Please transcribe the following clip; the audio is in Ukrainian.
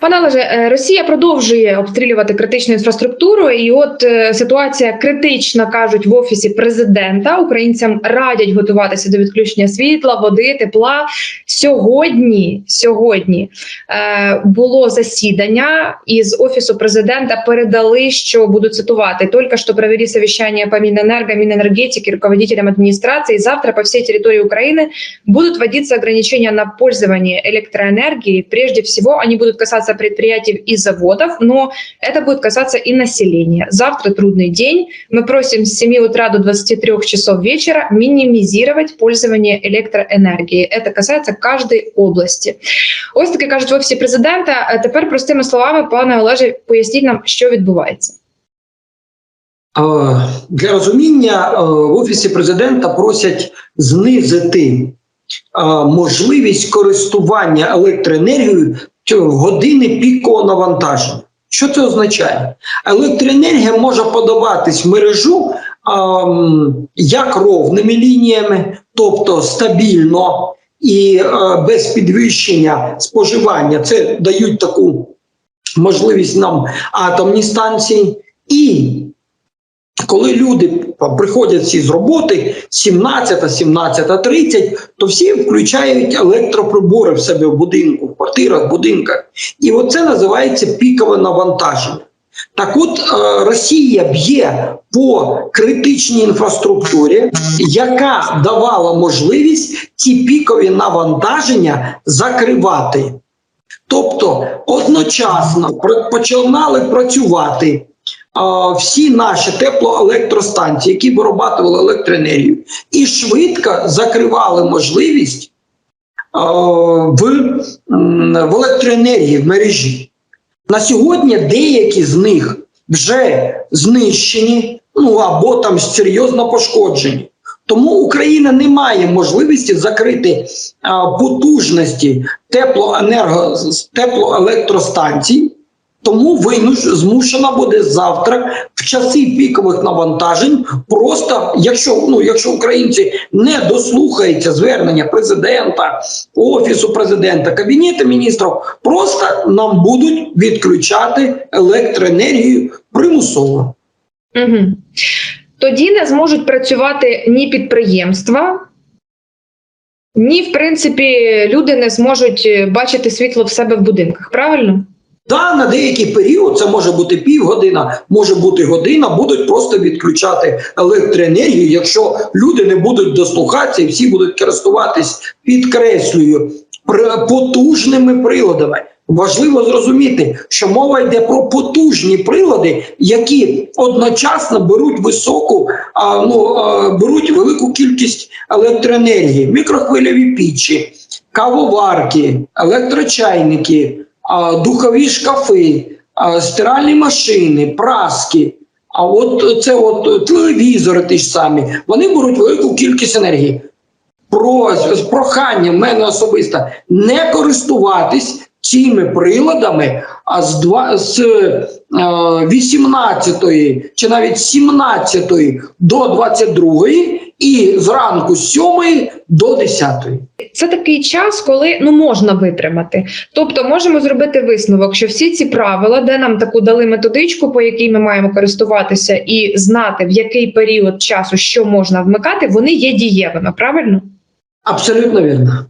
Пане Олеже, е, Росія продовжує обстрілювати критичну інфраструктуру, і от е, ситуація критична кажуть в офісі президента. Українцям радять готуватися до відключення світла, води, тепла. Сьогодні сьогодні е, було засідання із офісу президента. Передали, що буду цитувати: тільки що провели совещание по Минэнерго, Минэнергетике, руководителям администрации. Завтра по всей территории Украины будут вводиться ограничения на пользование электроэнергией. Прежде всего, они будут касаться предприятий и заводов, но это будет касаться и населения. Завтра трудный день. Мы просим с 7 утра до 23 часов вечера минимизировать пользование электроэнергией. Это касается каждой области. Ось таки кажуть в офісі президента. А Тепер простими словами, пане Олеже, поясніть нам, що відбувається. Е, Для розуміння е, в офісі президента просять знизити е, можливість користування електроенергією в години пікового навантаження. Що це означає? Електроенергія може подаватись в мережу ем, як ровними лініями, тобто стабільно і е, без підвищення споживання. Це дають таку можливість нам атомні станції. І коли люди приходять всі з роботи 17, 17.30, то всі включають електроприбори в себе в будинку, в квартирах, в будинках. І оце називається пікове навантаження. Так от е, Росія б'є по критичній інфраструктурі, яка давала можливість ці пікові навантаження закривати. Тобто одночасно починали працювати всі наші теплоелектростанції, які вирабатували електроенергію, і швидко закривали можливість в, в електроенергії в мережі. На сьогодні деякі з них вже знищені, ну або там серйозно пошкоджені. Тому Україна не має можливості закрити а, потужності теплоенерго теплоелектростанцій, тому винуш змушена буде завтра в часи пікових навантажень. Просто якщо ну якщо українці не дослухаються звернення президента, офісу президента, кабінету міністрів, просто нам будуть відключати електроенергію примусово. Угу. Тоді не зможуть працювати ні підприємства, ні, в принципі, люди не зможуть е, бачити світло в себе в будинках. Правильно? Да, на деякий період це може бути півгодина, може бути година, будуть просто відключати електроенергію, якщо люди не будуть дослухатися і всі будуть користуватись, підкреслюю, потужними приладами. Важливо зрозуміти, що мова йде про потужні прилади, які одночасно беруть високу, а, ну, беруть велику кількість електроенергії, мікрохвильові пічі, кавоварки, електрочайники, духові шкафи, стиральні машини, праски. А от це от телевізори ті ж самі, вони беруть велику кількість енергії. Про з проханням мене особисто не користуватись цими приладами, а з два з е, 18 чи навіть 17 до 22 і зранку з 7 до 10. Це такий час, коли ну можна витримати. Тобто, можемо зробити висновок, що всі ці правила, де нам таку дали методичку, по якій ми маємо користуватися, і знати в який період часу що можна вмикати, вони є дієвими. Правильно? Абсолютно вірно.